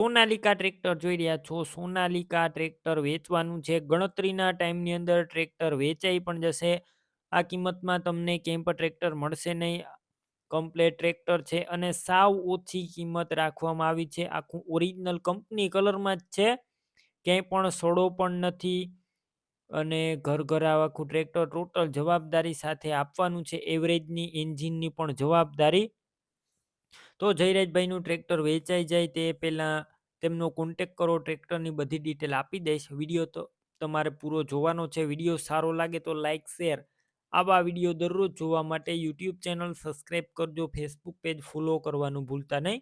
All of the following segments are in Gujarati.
સોનાલિકા ટ્રેક્ટર જોઈ રહ્યા છો. સોનાલિકા ટ્રેક્ટર વેચવાનું છે. ગણતરીના ટાઈમની અંદર ટ્રેક્ટર વેચાઈ પણ જશે. આ કિંમતમાં તમને કેમ્પ ટ્રેક્ટર મળશે નહીં. કમ્પ્લેટ ટ્રેક્ટર છે અને સાવ ઓછી કિંમત રાખવામાં આવી છે. આખું ઓરિજિનલ કંપની કલરમાં જ છે. ક્યાંય પણ સડો પણ નથી અને ઘર ઘર આખું ટ્રેક્ટર ટોટલ જવાબદારી સાથે આપવાનું છે. એવરેજની એન્જિનની પણ જવાબદારી તો જયરાજભાઈનું ટ્રેક્ટર વેચાઈ જાય તે પહેલાં તેમનો કોન્ટેક કરો, ટ્રેક્ટરની બધી ડિટેલ આપી દઈશ. વીડિયો તો તમારે પૂરો જોવાનો છે. વીડિયો સારો લાગે તો લાઇક શેર આવા વીડિયો દરરોજ જોવા માટે યુટ્યુબ ચેનલ સબસ્ક્રાઈબ કરજો. ફેસબુક પેજ ફોલો કરવાનું ભૂલતા નહીં.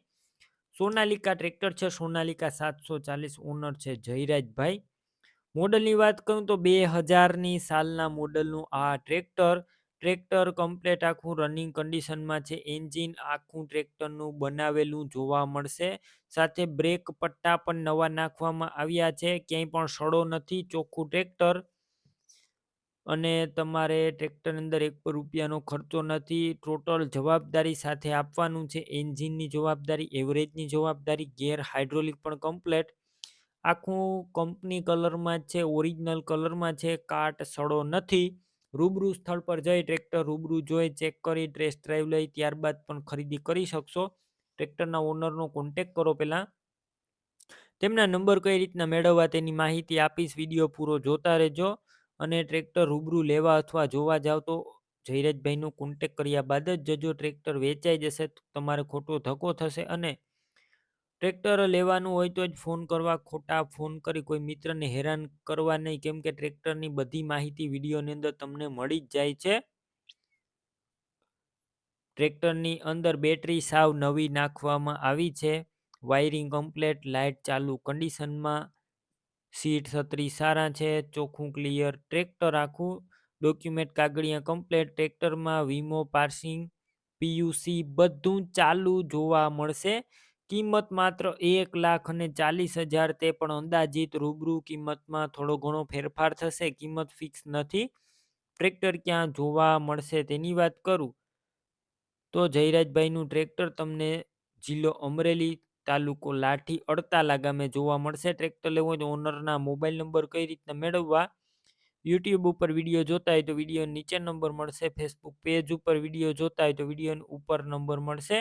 સોનાલિકા ટ્રેક્ટર છે. સોનાલિકા સાતસો ચાલીસ ઓનર છે જયરાજભાઈ. મોડલની વાત કરું તો બે હજારની સાલના મોડલનું આ ટ્રેક્ટર ટ્રેક્ટર કમ્પ્લેટ આખું રનિંગ કન્ડિશનમાં છે. એન્જિન આખું ટ્રેક્ટરનું બનાવેલું જોવા મળશે. સાથે બ્રેક પટ્ટા પણ નવા નાખવામાં આવ્યા છે. ક્યાંય પણ સડો નથી, ચોખ્ખું ટ્રેક્ટર. અને તમારે ટ્રેક્ટર અંદર એક રૂપિયાનો ખર્ચો નથી. ટોટલ જવાબદારી સાથે આપવાનું છે. એન્જિનની જવાબદારી એવરેજની જવાબદારી ગેર હાઇડ્રોલિક પણ કમ્પ્લેટ આખું કંપની કલરમાં જ છે ઓરિજિનલ કલરમાં છે. કાટ સડો નથી. રૂબરૂ સ્થળ પર જઈ ટ્રેક્ટર રૂબરૂ જોઈ, ચેક કરી, ટેસ્ટ ડ્રાઈવ લઈ, ત્યારબાદ પણ ખરીદી કરી શકશો. ટ્રેક્ટરના ઓનરનો કોન્ટેક કરો પહેલાં. તેમના નંબર કઈ રીતના મેળવવા તેની માહિતી આપીશ, વીડિયો પૂરો જોતા રહેજો અને ટ્રેક્ટર રૂબરૂ લેવા અથવા જોવા જાવ તો જયરાજભાઈનો કોન્ટેક કર્યા બાદ જ જજો ટ્રેક્ટર વેચાઈ જશે તમારે ખોટો ધક્કો થશે અને ટ્રેક્ટર લેવાનું હોય તો જ ફોન કરવા, ખોટા ફોન કરી કોઈ મિત્રને હેરાન કરવા નહીં. કેમ કે ટ્રેક્ટરની બધી માહિતી વિડીયોની અંદર તમને મળી જ જાય છે. ટ્રેક્ટરની અંદર બેટરી સાવ નવી નાખવામાં આવી છે. વાયરિંગ કમ્પ્લેટ, લાઇટ ચાલુ, કન્ડિશનમાં સીટ છત્રી સારા છે, ચોખ્ખું ક્લિયર. ટ્રેક્ટર આખું ડોક્યુમેન્ટ કાગળિયા કમ્પ્લેટ, ટ્રેક્ટરમાં વીમો, પાર્સિંગ, પીયુસી બધું ચાલુ જોવા મળશે. કિંમત માત્ર એક લાખ અને ચાલીસ હજાર તે પણ અંદાજિત રૂબરૂ કિંમતમાં થોડો ઘણો ફેરફાર થશે. કિંમત ફિક્સ નથી. ટ્રેક્ટર ક્યાં જોવા મળશે તેની વાત કરું. તો જયરાજભાઈનું ટ્રેક્ટર તમને જિલ્લો અમરેલી તાલુકો લાઠી અડતાલા ગામે જોવા મળશે. ટ્રેક્ટર લેવું હોય તો ઓનરના મોબાઈલ નંબર કઈ રીતના મેળવવા? યુટ્યુબ ઉપર વીડિયો જોતા હોય તો વીડિયો નીચે નંબર મળશે. ફેસબુક પેજ ઉપર વીડિયો જોતા હોય તો વીડિયો ઉપર નંબર મળશે.